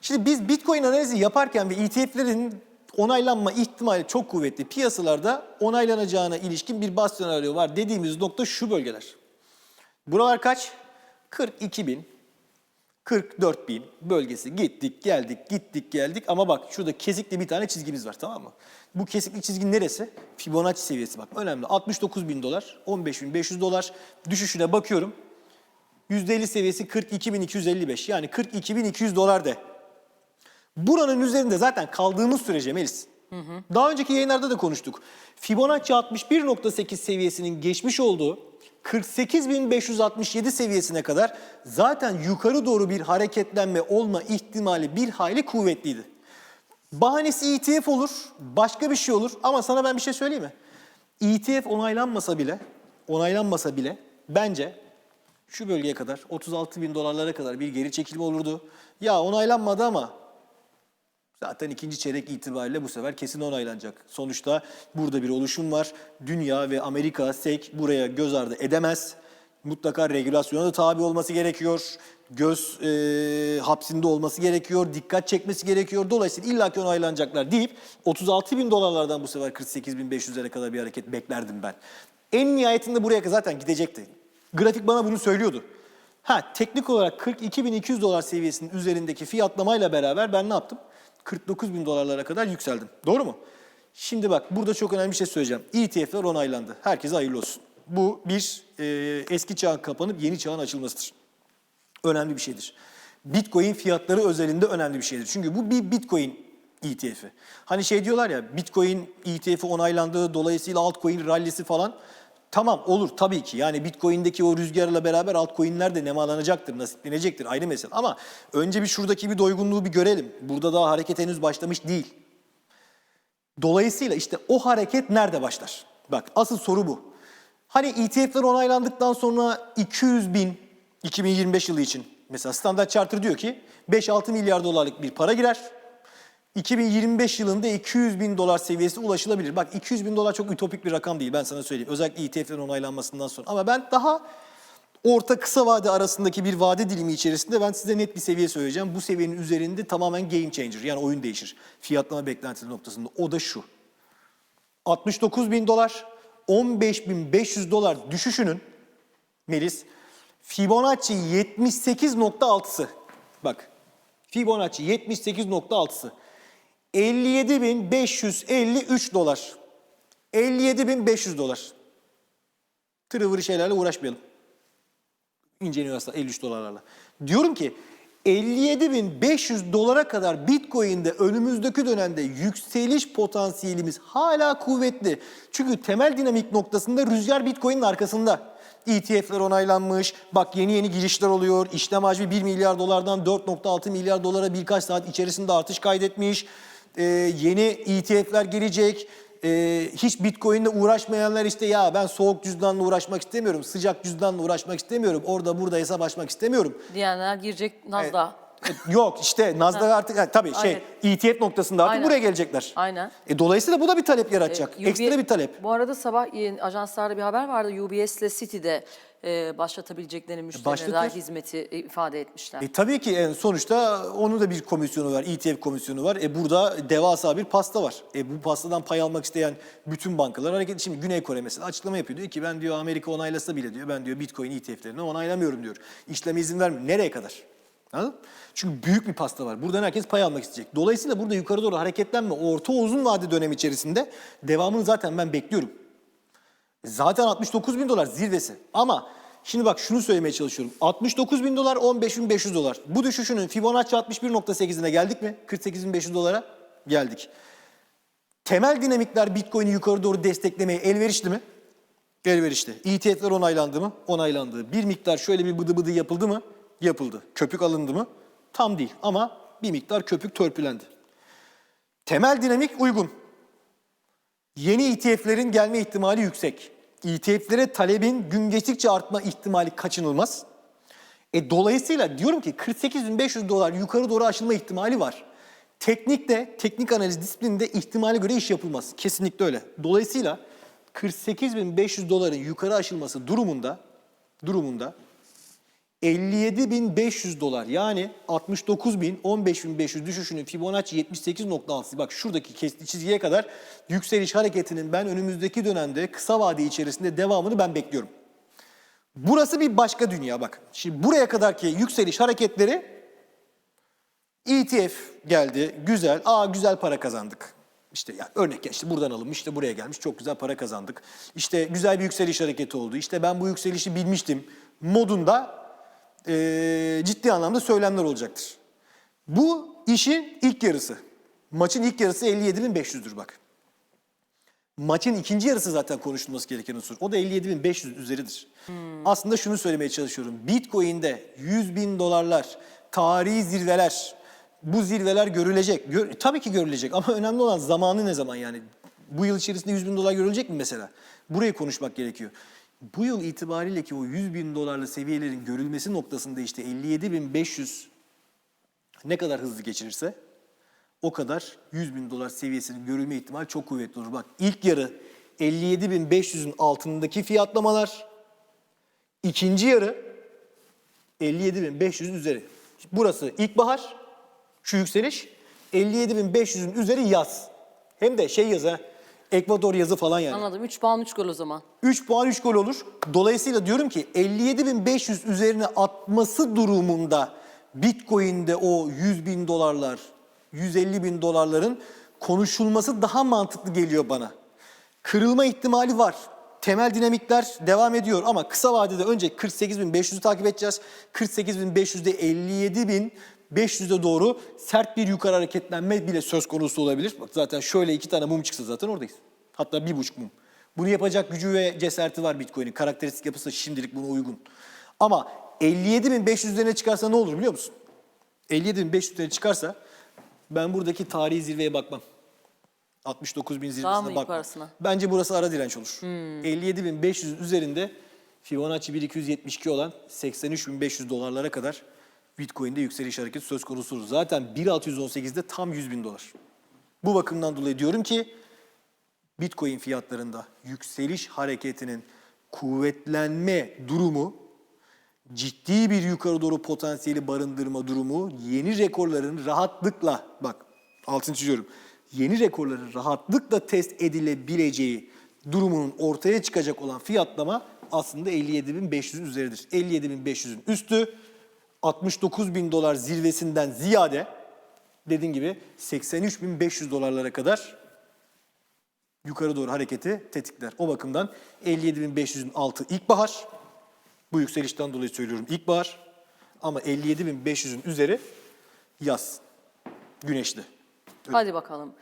Şimdi biz Bitcoin analizi yaparken ve ETF'lerin onaylanma ihtimali çok kuvvetli. Piyasalarda onaylanacağına ilişkin bir bas senaryo var dediğimiz nokta şu bölgeler. Buralar kaç? 42 bin, 44 bin bölgesi. Gittik, geldik, gittik, geldik. Ama bak şurada kesikli bir tane çizgimiz var tamam mı? Bu kesikli çizgi neresi? Fibonacci seviyesi bak önemli. 69 bin dolar, 15 bin 500 dolar düşüşüne bakıyorum. %50 seviyesi 42.255 yani 42.200 dolar de. Buranın üzerinde zaten kaldığımız sürece Melis. Daha önceki yayınlarda da konuştuk. Fibonacci 61.8 seviyesinin geçmiş olduğu 48.567 seviyesine kadar zaten yukarı doğru bir hareketlenme olma ihtimali bir hayli kuvvetliydi. Bahanesi ETF olur, başka bir şey olur ama sana ben bir şey söyleyeyim mi? ETF onaylanmasa bile, onaylanmasa bile bence şu bölgeye kadar 36 bin dolarlara kadar bir geri çekilme olurdu. Ya onaylanmadı ama zaten ikinci çeyrek itibariyle bu sefer kesin onaylanacak. Sonuçta burada bir oluşum var. Dünya ve Amerika SEC buraya göz ardı edemez. Mutlaka regülasyona da tabi olması gerekiyor. Göz e, hapsinde olması gerekiyor. Dikkat çekmesi gerekiyor. Dolayısıyla illaki onaylanacaklar deyip 36 bin dolarlardan bu sefer 48 bin 500'lere kadar bir hareket beklerdim ben. En nihayetinde buraya zaten gidecekti. Grafik bana bunu söylüyordu. Ha teknik olarak 42.200 dolar seviyesinin üzerindeki fiyatlamayla beraber ben ne yaptım? 49 bin dolarlara kadar yükseldim. Doğru mu? Şimdi bak burada çok önemli bir şey söyleyeceğim. ETF'ler onaylandı. Herkese hayırlı olsun. Bu bir e, eski çağın kapanıp yeni çağın açılmasıdır. Önemli bir şeydir. Bitcoin fiyatları özelinde önemli bir şeydir. Çünkü bu bir Bitcoin ETF'i. Hani şey diyorlar ya Bitcoin ETF'i onaylandı dolayısıyla altcoin rallisi falan. Tamam olur tabii ki. Yani Bitcoin'deki o rüzgarla beraber altcoin'ler de nemalanacaktır, nasiplenecektir ayrı mesele. Ama önce bir şuradaki bir doygunluğu bir görelim. Burada daha hareket henüz başlamış değil. Dolayısıyla işte o hareket nerede başlar? Bak asıl soru bu. Hani ETF'ler onaylandıktan sonra 200 bin 2025 yılı için mesela Standard Charter diyor ki 5-6 milyar dolarlık bir para girer. 2025 yılında 200 bin dolar seviyesi ulaşılabilir. Bak 200 bin dolar çok ütopik bir rakam değil ben sana söyleyeyim. Özellikle ETF'lerin onaylanmasından sonra. Ama ben daha orta kısa vade arasındaki bir vade dilimi içerisinde ben size net bir seviye söyleyeceğim. Bu seviyenin üzerinde tamamen game changer yani oyun değişir. Fiyatlama beklentileri noktasında. O da şu. 69 bin dolar, 15 bin 500 dolar düşüşünün Melis Fibonacci 78.6'sı. Bak Fibonacci 78.6'sı. 57.553 dolar. 57.500 dolar. Tırıvırı şeylerle uğraşmayalım. İnceliyor aslında 53 dolarlarla. Diyorum ki 57.500 dolara kadar Bitcoin'de önümüzdeki dönemde yükseliş potansiyelimiz hala kuvvetli. Çünkü temel dinamik noktasında rüzgar Bitcoin'in arkasında. ETF'ler onaylanmış. Bak yeni yeni girişler oluyor. İşlem hacmi 1 milyar dolardan 4.6 milyar dolara birkaç saat içerisinde artış kaydetmiş. Ee, yeni ETF'ler gelecek. Ee, hiç Bitcoin'le uğraşmayanlar işte ya ben soğuk cüzdanla uğraşmak istemiyorum. Sıcak cüzdanla uğraşmak istemiyorum. Orada burada hesap açmak istemiyorum. diyenler girecek Naz'da. E, Yok işte Nasdaq artık tabii şey ETF noktasında artık Aynen. buraya gelecekler. Aynen. E, dolayısıyla bu da bir talep yaratacak. UBS Ekstra bir talep. Bu arada sabah ajanslarda bir haber vardı. UBS ile City'de e, başlatabilecekleri müşterilere başlatır. hizmeti e, ifade etmişler. E, tabii ki en sonuçta onun da bir komisyonu var, ETF komisyonu var. E, burada devasa bir pasta var. E, bu pastadan pay almak isteyen bütün bankalar hareket. Şimdi Güney Kore mesela açıklama yapıyor. Diyor ki ben diyor Amerika onaylasa bile diyor ben diyor Bitcoin ETF'lerini onaylamıyorum diyor. İşleme izin vermiyor. Nereye kadar? Anladın? Çünkü büyük bir pasta var. Buradan herkes pay almak isteyecek. Dolayısıyla burada yukarı doğru hareketlenme orta uzun vade dönem içerisinde devamını zaten ben bekliyorum. Zaten 69 bin dolar zirvesi. Ama şimdi bak şunu söylemeye çalışıyorum. 69 bin dolar, 15 bin 500 dolar. Bu düşüşünün Fibonacci 61.8'ine geldik mi? 48 bin 500 dolara geldik. Temel dinamikler Bitcoin'i yukarı doğru desteklemeye elverişli mi? Elverişli. ETF'ler onaylandı mı? Onaylandı. Bir miktar şöyle bir bıdı bıdı yapıldı mı? Yapıldı. Köpük alındı mı? Tam değil ama bir miktar köpük törpülendi. Temel dinamik uygun. Yeni ETF'lerin gelme ihtimali yüksek. ETF'lere talebin gün geçtikçe artma ihtimali kaçınılmaz. E, dolayısıyla diyorum ki 48.500 dolar yukarı doğru aşılma ihtimali var. Teknikte, teknik analiz disiplininde ihtimale göre iş yapılmaz. Kesinlikle öyle. Dolayısıyla 48.500 doların yukarı aşılması durumunda durumunda 57.500 dolar yani 69.000 15.500 düşüşünün Fibonacci 78.6 bak şuradaki kestiği çizgiye kadar yükseliş hareketinin ben önümüzdeki dönemde kısa vade içerisinde devamını ben bekliyorum. Burası bir başka dünya bak. Şimdi buraya kadarki yükseliş hareketleri ETF geldi. Güzel. Aa güzel para kazandık. İşte ya örnek ya işte buradan alınmış işte buraya gelmiş çok güzel para kazandık. İşte güzel bir yükseliş hareketi oldu. İşte ben bu yükselişi bilmiştim modunda eee, ciddi anlamda söylemler olacaktır. Bu işin ilk yarısı. Maçın ilk yarısı 57.500'dür bak. Maçın ikinci yarısı zaten konuşulması gereken unsur. O da 57.500 üzeridir. Aslında şunu söylemeye çalışıyorum. Bitcoin'de 100 bin dolarlar, tarihi zirveler, bu zirveler görülecek. Gör- tabii ki görülecek ama önemli olan zamanı ne zaman yani? Bu yıl içerisinde 100 bin dolar görülecek mi mesela? Burayı konuşmak gerekiyor. Bu yıl itibariyle ki o 100 bin dolarlı seviyelerin görülmesi noktasında işte 57.500 ne kadar hızlı geçirirse o kadar 100 bin dolar seviyesinin görülme ihtimali çok kuvvetli olur. Bak ilk yarı 57.500'ün altındaki fiyatlamalar, ikinci yarı 57.500'ün üzeri. Burası ilkbahar, şu yükseliş 57.500'ün üzeri yaz. Hem de şey yazı, Ekvador yazı falan yani. Anladım. 3 puan 3 gol o zaman. 3 puan 3 gol olur. Dolayısıyla diyorum ki 57.500 üzerine atması durumunda Bitcoin'de o 100 bin dolarlar, 150 bin dolarların konuşulması daha mantıklı geliyor bana. Kırılma ihtimali var. Temel dinamikler devam ediyor ama kısa vadede önce 48.500'ü takip edeceğiz. 48.500'de 57.500'e doğru sert bir yukarı hareketlenme bile söz konusu olabilir. Bak zaten şöyle iki tane mum çıksa zaten oradayız. Hatta bir buçuk mum. Bunu yapacak gücü ve cesareti var Bitcoin'in. Karakteristik yapısı şimdilik buna uygun. Ama 57.500 üzerine çıkarsa ne olur biliyor musun? 57.500 üzerine çıkarsa ben buradaki tarihi zirveye bakmam. 69 bin Daha zirvesine mı bakmam. yukarısına? Bence burası ara direnç olur. 57.500 üzerinde Fibonacci 1272 olan 83.500 dolarlara kadar Bitcoin'de yükseliş hareketi söz konusu. Zaten 1.618'de tam 100 bin dolar. Bu bakımdan dolayı diyorum ki Bitcoin fiyatlarında yükseliş hareketinin kuvvetlenme durumu ciddi bir yukarı doğru potansiyeli barındırma durumu yeni rekorların rahatlıkla bak altını çiziyorum. Yeni rekorların rahatlıkla test edilebileceği durumunun ortaya çıkacak olan fiyatlama aslında 57.500'ün üzeridir. 57.500'ün üstü 69.000 dolar zirvesinden ziyade dediğim gibi 83.500 dolarlara kadar yukarı doğru hareketi tetikler. O bakımdan 57.500'ün altı ilkbahar. Bu yükselişten dolayı söylüyorum ilkbahar. Ama 57.500'ün üzeri yaz. Güneşli. Hadi bakalım.